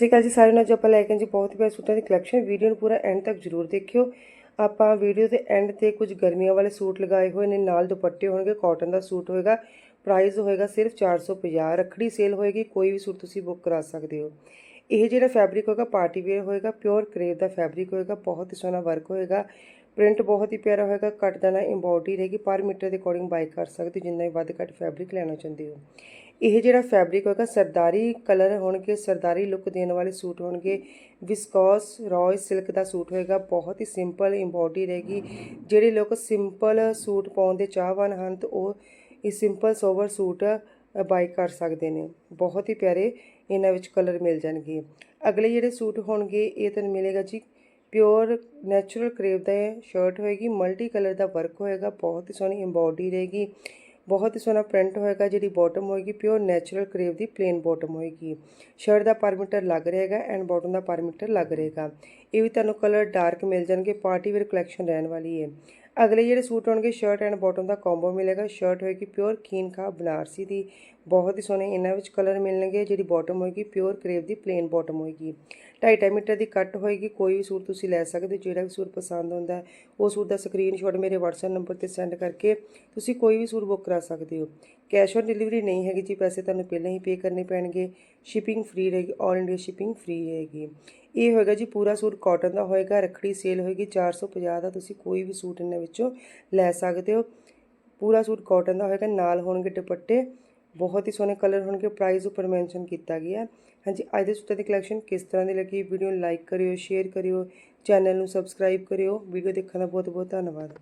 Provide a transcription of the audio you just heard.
ਸਤਿ ਸ਼੍ਰੀ ਅਕਾਲ ਜੀ ਸਾਰਿਆਂ ਨੂੰ। ਅੱਜ ਆਪਾਂ ਲੈ ਕੇ ਜੀ ਬਹੁਤ ਹੀ ਪਿਆਰੇ ਸੂਟਾਂ ਦੀ ਕਲੈਕਸ਼ਨ ਵੀਡੀਓ ਨੂੰ ਪੂਰਾ ਐਂਡ ਤੱਕ ਜ਼ਰੂਰ ਦੇਖਿਓ। ਆਪਾਂ ਵੀਡੀਓ ਦੇ ਐਂਡ ਤੇ ਕੁਝ ਗਰਮੀਆਂ ਵਾਲੇ ਸੂਟ ਲਗਾਏ ਹੋਏ ਨੇ। ਨਾਲ ਦੁਪੱਟੇ ਹੋਣਗੇ ਕਾਟਨ ਦਾ ਸੂਟ ਹੋਏਗਾ। ਪ੍ਰਾਈਸ ਹੋਏਗਾ ਸਿਰਫ 450 ਰੱਖੜੀ ਸੇਲ ਹੋਏਗੀ, ਕੋਈ ਵੀ ਸੂਟ ਤੁਸੀਂ ਬੁੱਕ ਕਰਾ ਸਕਦੇ ਹੋ। ਇਹ ਜਿਹੜਾ ਫੈਬਰਿਕ ਹੋਏਗਾ ਪਾਰਟੀ ਵੇਅਰ ਹੋਏਗਾ ਪਿਓਰ ਕਰੇਪ ਦਾ ਫੈਬਰਿਕ ਹੋਏਗਾ, ਬਹੁਤ ਹੀ ਸੋਹਣਾ ਵਰਕ ਹੋਏਗਾ। ਪ੍ਰਿੰਟ ਬਹੁਤ ਹੀ ਪਿਆਰਾ ਹੋਏਗਾ ਕੱਟ ਦਾ ਨਾ ਰਹੇਗੀ ਪਰ ਮੀਟਰ ਦੇ ਅਕੋਰਡਿੰਗ ਬਾਈ ਕਰ ਸਕਦੇ ਹੋ, ਜਿੰਨਾ ਵੀ ਵੱਧ ਘੱਟ ਫੈਬਰਿਕ ਲੈਣਾ ਚਾਹੁੰਦੇ ਹੋ। ਇਹ ਜਿਹੜਾ ਫੈਬਰਿਕ ਹੋਏਗਾ ਸਰਦਾਰੀ ਕਲਰ ਹੋਣਗੇ ਸਰਦਾਰੀ ਲੁੱਕ ਦੇਣ ਵਾਲੇ ਸੂਟ ਹੋਣਗੇ ਵਿਸਕੋਸ ਰॉय ਸਿਲਕ ਦਾ ਸੂਟ ਹੋਏਗਾ ਬਹੁਤ ਹੀ ਸਿੰਪਲ ਐਮਬੋਡੀ ਰਹੇਗੀ। ਜਿਹੜੇ ਲੋਕ ਸਿੰਪਲ ਸੂਟ ਪਾਉਣ ਦੇ ਚਾਹਵਾਨ ਹਨ ਤਾਂ ਉਹ ਇਹ ਸਿੰਪਲ ਸੋਵਰ ਸੂਟ ਬਾਈ ਕਰ ਸਕਦੇ ਨੇ। ਬਹੁਤ ਹੀ ਪਿਆਰੇ ਇਹਨਾਂ ਵਿੱਚ ਕਲਰ ਮਿਲ ਜਾਣਗੇ। ਅਗਲੇ ਜਿਹੜੇ ਸੂਟ ਹੋਣਗੇ ਇਹ ਤੁਹਾਨੂੰ ਮਿਲੇਗਾ ਜੀ ਪਿਓਰ ਨੈਚੁਰਲ ਕਰੇਵ ਦਾ ਸ਼ਰਟ ਹੋਏਗੀ ਮਲਟੀ ਕਲਰ ਦਾ ਵਰਕ ਹੋਏਗਾ, ਬਹੁਤ ਹੀ ਸੋਹਣੀ ਐਮਬੋਡੀ ਰਹੇਗੀ, ਬਹੁਤ ਹੀ ਸੋਹਣਾ ਪ੍ਰਿੰਟ ਹੋਏਗਾ, ਜਿਹੜੀ ਬਾਟਮ ਹੋਏਗੀ ਪਿਓਰ ਨੈਚੁਰਲ ਕਰੇਵ ਦੀ ਪਲੇਨ ਬਾਟਮ ਹੋਏਗੀ। ਸ਼ਰਟ ਦਾ ਪਰਮੀਟਰ ਲੱਗ ਰਹੇਗਾ ਐਂਡ ਬਾਟਮ ਦਾ ਪਰਮੀਟਰ ਲੱਗ ਰਹੇਗਾ। ਇਹ ਵੀ ਤੁਹਾਨੂੰ ਕਲਰ ਡਾਰਕ ਮਿਲ ਜਾਣਗੇ ਪਾਰਟੀ ਵੇਅਰ ਕਲੈਕਸ਼ਨ ਰਹਿਣ ਵਾਲੀ ਹੈ ਅਗਲੇ ਜਿਹੜੇ ਸੂਟ ਹੋਣਗੇ ਸ਼ਰਟ ਐਂਡ ਬਾਟਮ ਦਾ ਕੰਬੋ ਮਿਲੇਗਾ। ਸ਼ਰਟ ਹੋਏਗੀ ਪਿਓਰ ਕੀਨ ਬਨਾਰਸੀ ਦੀ। ਬਹੁਤ ਹੀ ਸੋਹਣੇ ਇਹਨਾਂ ਵਿੱਚ ਕਲਰ ਮਿਲਣਗੇ। ਜਿਹੜੀ ਬਾਟਮ ਹੋਏਗੀ ਪਿਓਰ ਕਰੇਵ ਦੀ ਪਲੇਨ ਬਾਟਮ ਹੋਏਗੀ। 2.5 ਮੀਟਰ ਦੀ ਕੱਟ ਹੋਏਗੀ। ਕੋਈ ਵੀ ਸੂਟ ਤੁਸੀਂ ਲੈ ਸਕਦੇ ਹੋ, ਜਿਹੜਾ ਵੀ ਸੂਟ ਪਸੰਦ ਹੁੰਦਾ ਉਹ ਸੂਟ ਦਾ ਸਕਰੀਨਸ਼ਾਟ ਮੇਰੇ WhatsApp ਨੰਬਰ ਤੇ ਸੈਂਡ ਕਰਕੇ ਤੁਸੀਂ ਕੋਈ ਵੀ ਸੂਟ ਬੁੱਕ ਕਰਾ ਸਕਦੇ ਹੋ। ਕੈਸ਼ ਔਨ ਡਿਲੀਵਰੀ ਨਹੀਂ ਹੈਗੀ ਜੀ, ਪੈਸੇ ਤੁਹਾਨੂੰ ਪਹਿਲਾਂ ਹੀ ਪੇ ਕਰਨੇ ਪੈਣਗੇ। ਸ਼ਿਪਿੰਗ ਫ੍ਰੀ ਰਹੇਗੀ ਆਲ ਇੰਡੀਆ ਸ਼ਿਪਿੰਗ ਫ੍ਰੀ ਰਹੇਗੀ। ਇਹ ਹੋਏਗਾ ਜੀ, ਪੂਰਾ ਸੂਟ ਕਾਟਨ ਦਾ ਹੋਏਗਾ, ਰੱਖੜੀ ਸੇਲ ਹੋਏਗੀ 450 ਦਾ ਤੁਸੀਂ ਕੋਈ ਵੀ ਸੂਟ ਇਹਨਾਂ ਵਿੱਚੋਂ ਲੈ ਸਕਦੇ ਹੋ। ਪੂਰਾ ਸੂਟ ਕਾਟਨ ਦਾ ਹੋਏਗਾ, ਨਾਲ ਹੋਣਗੇ ਦੁਪੱਟੇ। ਬਹੁਤ ਹੀ ਸੋਹਣੇ ਕਲਰ ਹੋਣਗੇ ਪ੍ਰਾਈਸ ਉੱਪਰ ਮੈਂਸ਼ਨ ਕੀਤਾ ਗਿਆ। ਹਾਂਜੀ, ਅੱਜ ਦੇ ਸੂਟਾਂ ਦੀ ਕਲੈਕਸ਼ਨ ਕਿਸ ਤਰ੍ਹਾਂ ਦੀ ਲੱਗੀ? ਵੀਡੀਓ ਨੂੰ ਲਾਈਕ ਕਰਿਓ ਸ਼ੇਅਰ ਕਰਿਓ ਚੈਨਲ ਨੂੰ ਸਬਸਕ੍ਰਾਈਬ ਕਰਿਓ। ਵੀਡੀਓ ਦੇਖਣ ਦਾ ਬਹੁਤ ਬਹੁਤ ਧੰਨਵਾਦ।